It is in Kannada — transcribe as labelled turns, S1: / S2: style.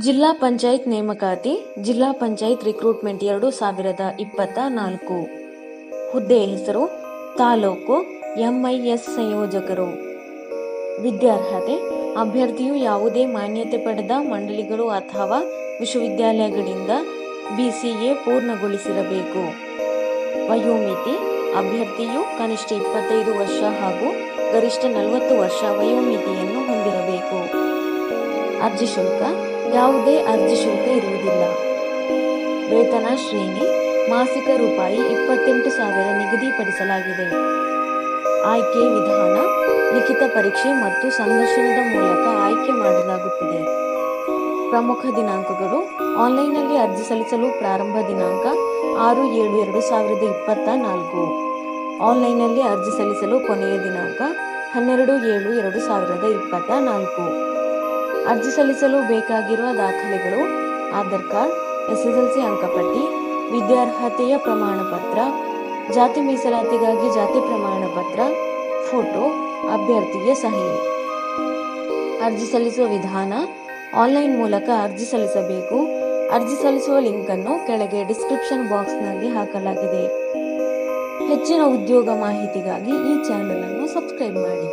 S1: ಜಿಲ್ಲಾ ಪಂಚಾಯತ್ ನೇಮಕಾತಿ, ಜಿಲ್ಲಾ ಪಂಚಾಯತ್ ರಿಕ್ರೂಟ್ಮೆಂಟ್ ಎರಡು ಸಾವಿರದ ಇಪ್ಪತ್ತ ನಾಲ್ಕು. ಹುದ್ದೆ ಹೆಸರು, ತಾಲೂಕು ಎಂಐಎಸ್ ಸಂಯೋಜಕರು. ವಿದ್ಯಾರ್ಹತೆ, ಅಭ್ಯರ್ಥಿಯು ಯಾವುದೇ ಮಾನ್ಯತೆ ಪಡೆದ ಮಂಡಳಿಗಳು ಅಥವಾ ವಿಶ್ವವಿದ್ಯಾಲಯಗಳಿಂದ ಬಿಸಿಎ ಪೂರ್ಣಗೊಳಿಸಿರಬೇಕು. ವಯೋಮಿತಿ, ಅಭ್ಯರ್ಥಿಯು ಕನಿಷ್ಠ ಇಪ್ಪತ್ತೈದು ವರ್ಷ ಹಾಗೂ ಗರಿಷ್ಠ ನಲವತ್ತು ವರ್ಷ ವಯೋಮಿತಿಯನ್ನು ಹೊಂದಿರಬೇಕು. ಅರ್ಜಿ ಶುಲ್ಕ ಯಾವುದೇ ಅರ್ಜಿ ಶುಲ್ಕ ಇರುವುದಿಲ್ಲ. ವೇತನ ಶ್ರೇಣಿ, ಮಾಸಿಕ ರೂಪಾಯಿ ಇಪ್ಪತ್ತೆಂಟು ಸಾವಿರ ನಿಗದಿಪಡಿಸಲಾಗಿದೆ. ಆಯ್ಕೆ ವಿಧಾನ, ಲಿಖಿತ ಪರೀಕ್ಷೆ ಮತ್ತು ಸಂದರ್ಶನದ ಮೂಲಕ ಆಯ್ಕೆ ಮಾಡಲಾಗುತ್ತಿದೆ. ಪ್ರಮುಖ ದಿನಾಂಕಗಳು, ಆನ್ಲೈನ್ನಲ್ಲಿ ಅರ್ಜಿ ಸಲ್ಲಿಸಲು ಪ್ರಾರಂಭ ದಿನಾಂಕ ಆರು ಏಳು ಎರಡು ಸಾವಿರದ ಇಪ್ಪತ್ತ ನಾಲ್ಕು ಆನ್ಲೈನ್ನಲ್ಲಿ ಅರ್ಜಿ ಸಲ್ಲಿಸಲು ಕೊನೆಯ ದಿನಾಂಕ ಹನ್ನೆರಡು ಏಳು ಎರಡು ಸಾವಿರದ ಇಪ್ಪತ್ತ ನಾಲ್ಕು ಅರ್ಜಿ ಸಲ್ಲಿಸಲು ಬೇಕಾಗಿರುವ ದಾಖಲೆಗಳು, ಆಧಾರ್ ಕಾರ್ಡ್ ಎಸ್ಎಸ್ಎಲ್ಸಿ ಅಂಕಪಟ್ಟಿ, ವಿದ್ಯಾರ್ಹತೆಯ ಪ್ರಮಾಣ ಪತ್ರ ಜಾತಿ ಮೀಸಲಾತಿಗಾಗಿ ಜಾತಿ ಪ್ರಮಾಣ ಪತ್ರ ಫೋಟೋ ಅಭ್ಯರ್ಥಿಗೆ ಸಹಿ. ಅರ್ಜಿ ಸಲ್ಲಿಸುವ ವಿಧಾನ, ಆನ್ಲೈನ್ ಮೂಲಕ ಅರ್ಜಿ ಸಲ್ಲಿಸಬೇಕು. ಅರ್ಜಿ ಸಲ್ಲಿಸುವ ಲಿಂಕ್ ಅನ್ನು ಕೆಳಗೆ ಡಿಸ್ಕ್ರಿಪ್ಷನ್ ಬಾಕ್ಸ್ನಲ್ಲಿ ಹಾಕಲಾಗಿದೆ. ಹೆಚ್ಚಿನ ಉದ್ಯೋಗ ಮಾಹಿತಿಗಾಗಿ ಈ ಚಾನೆಲ್ ಅನ್ನು ಸಬ್ಸ್ಕ್ರೈಬ್ ಮಾಡಿ.